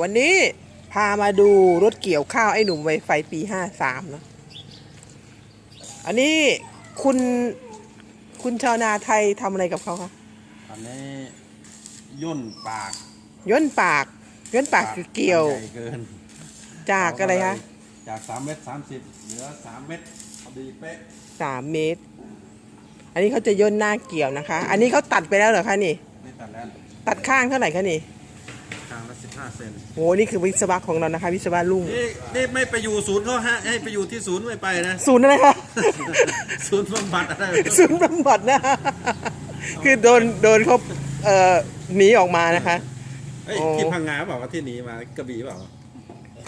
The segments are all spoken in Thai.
วันนี้พามาดูรถเกี่ยวข้าวไอ้หนุ่มไวไฟปีห้าสามเนาะอันนี้คุณคุณชาวนาไทยทำอะไรกับเขาคะอันนี้ย่นปากย่นปากย่นปากคือเกี่ยว ใหญ่เกินจากอะไรคะจากสามเมตรสามสิบเหลือสามเมตรพอดีเป๊ะสามเมตร อันนี้เขาจะย่นหน้าเกี่ยวนะคะ อันนี้เขาตัดไปแล้วเหรอคะนี่นี่ตัดแล้วตัดข้างเท่าไหร่คะนี่ 5เซโหนี่คือวิศวะของเรานะคะ วิศวะลุงนี่นี่ไม่ไปอยู่ศูนย์ก็ฮะให้ไปอยู่ที่ศูนย์ไม่ไปนะ ศูนย์อะไรคะศูนย์บำบัดอะไรศูนย์บำบัดนะ คือโดนโดนเขาเอ่อหนีออกมานะคะที่พังงาบอกว่าที่หนีมากระบี่บอก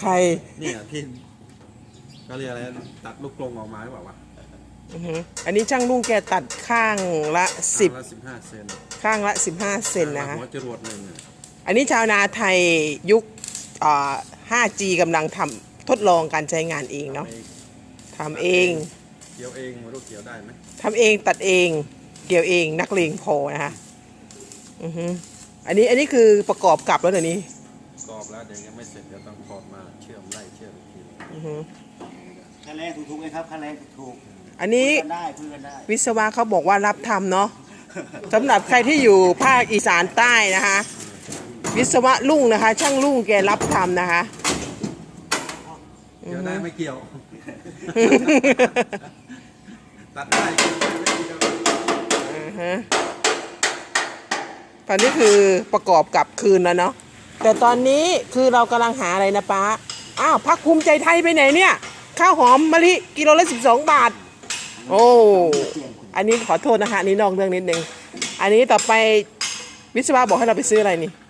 ใครเนี่ยที่ก็เรียกอะไรตัดลูกกรงออกมาบอกว่าอันนี้ช่างลุงแกตัดข้างละสิบข้างละสิบห้าเซนข้างละสิบห้าเซนนะคะหัวจรวดหนึ่ง อะอันนี้ชาวนาไทยยุคอ่า 5G กำลังทำทดลองการใช้งานเองเนาะไปทำเองเกี่ยวเองไม่รู้เกี่ยวได้ไหมทำเองตัดเองเกี่ยวเองนักเลงพอนะคะอือหืออันนี้อันนี้คือประกอบกลับแล้วเดี๋ยวนี้กรอบแล้วเดี๋ยวยังไม่เสร็จเดี๋ยวต้องถอดมาเชื่อมไล่เชื่อมอีกทีอือหือค่าแรงถูกๆไหมครับค่าแรงถูกอันนี้คุยกันได้คุยกันได้วิศวะเขาบอกว่ารับทำเนาะสำหรับใครที่อยู่ภาคอีสานใต้นะคะ วิศวะลุงนะคะ ช่างลุงแกรับทำนะคะเกี่ยวได้ไม่เกี่ยว ตัดได้เกี่ยวได้ไม่เกี่ยวอือฮะตอนนี้คือประกอบกลับคืนแล้วเนาะแต่ตอนนี้คือเรากำลังหาอะไรนะป้าอ้าวพักภูมิใจไทยไปไหนเนี่ย ข้าวหอมมะลิกิโลละสิบสองบาท โอ้อันนี้ขอโทษนะคะอันนี้นอกเรื่องนิดนึง อันนี้ต่อไปวิศวะบอกให้เราไปซื้ออะไรนี่นี่เราไปซื้อ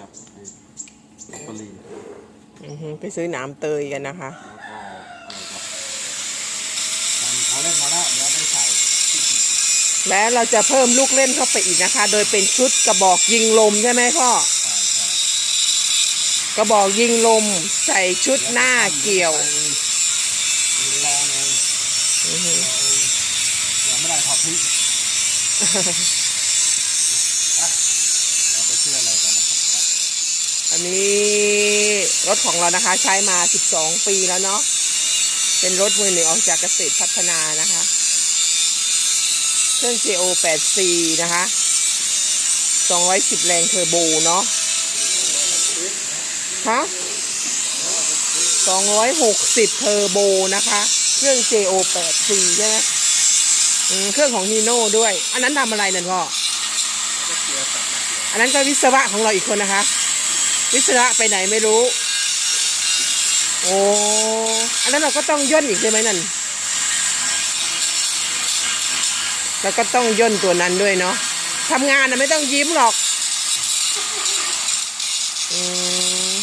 น้ำเตยกับไอ้ปลีนอือฮึไปซื้อหนามเตยกันนะคะแล้วก็อะไรครับทำเขาเล่นมาแล้วเดี๋ยวไปใส่และเราจะเพิ่มลูกเล่นเข้าไปอีกนะคะ โดยเป็นชุดกระบอกยิงลมใช่ไหมพ่อใช่ใช่กระบอกยิงลมใส่ชุดหน้าเกี่ยวลองเองอือฮึลองเองยังไม่ได้ทอดพริกอะเราไปซื้ออะไรกันนะครับ อันนี้รถของเรานะคะ ใช้มา 12 ปีแล้วเนาะ เป็นรถมือหนึ่งออกจากเกษตรพัฒนานะคะ เครื่อง JO 8 c นะคะ 210 แรงเทอร์โบเนาะ ฮะ 260 เทอร์โบนะคะ เครื่อง JO 8 c ใช่ไหมอืมเครื่องของฮีโน่ด้วย อันนั้นทำอะไรนั่นพ่ออันนั้นก็วิศวะของเราอีกคนนะคะ วิศวะไปไหนไม่รู้ โอ้อันนั้นเราก็ต้องย่นอีกใช่ไหมนั่น แล้วก็ต้องย่นตัวนั้นด้วยเนาะทำงานนะไม่ต้องยิ้มหรอกอืม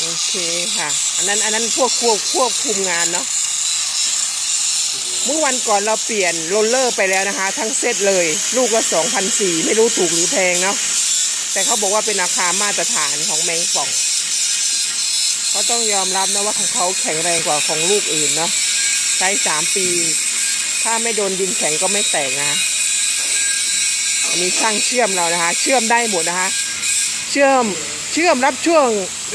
โอเคค่ะ อันนั้นอันนั้นพวกควบควบคุมงานเนาะเมื่อวันก่อนเราเปลี่ยนโรลเลอร์ไปแล้วนะคะ ทั้งเซตเลย ลูกละสองพันสี่ไม่รู้ถูกหรือแพงเนาะ แต่เขาบอกว่าเป็นราคารมาตรฐานของแมงป่องเขาต้องยอมรับนะว่าของเขาแข็งแรงกว่าของลูกอื่นเนาะใช้สามปี ถ้าไม่โดนดินแข็งก็ไม่แตกนะอันนี้ช่างเชื่อมเรานะคะ เชื่อมได้หมดนะคะ เชื่อมเชื่อมรับช่วง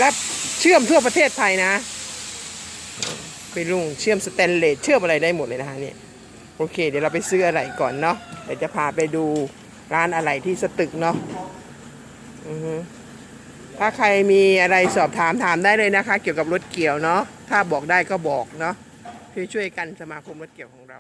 รับเชื่อมทั่วประเทศไทยนะไปลุงเชื่อมสแตนเลสเชื่อมอะไรได้หมดเลยนะคะเนี่ยโอเค เดี๋ยวเราไปซื้ออะไรก่อนเนาะเดี๋ยวจะพาไปดูร้านอะไรที่สตึกเนาะ ถ้าใครมีอะไรสอบถามถามได้เลยนะคะ เกี่ยวกับรถเกี่ยวเนาะถ้าบอกได้ก็บอกเนาะช่วยช่วยกันสมาคมรถเกี่ยวของเรา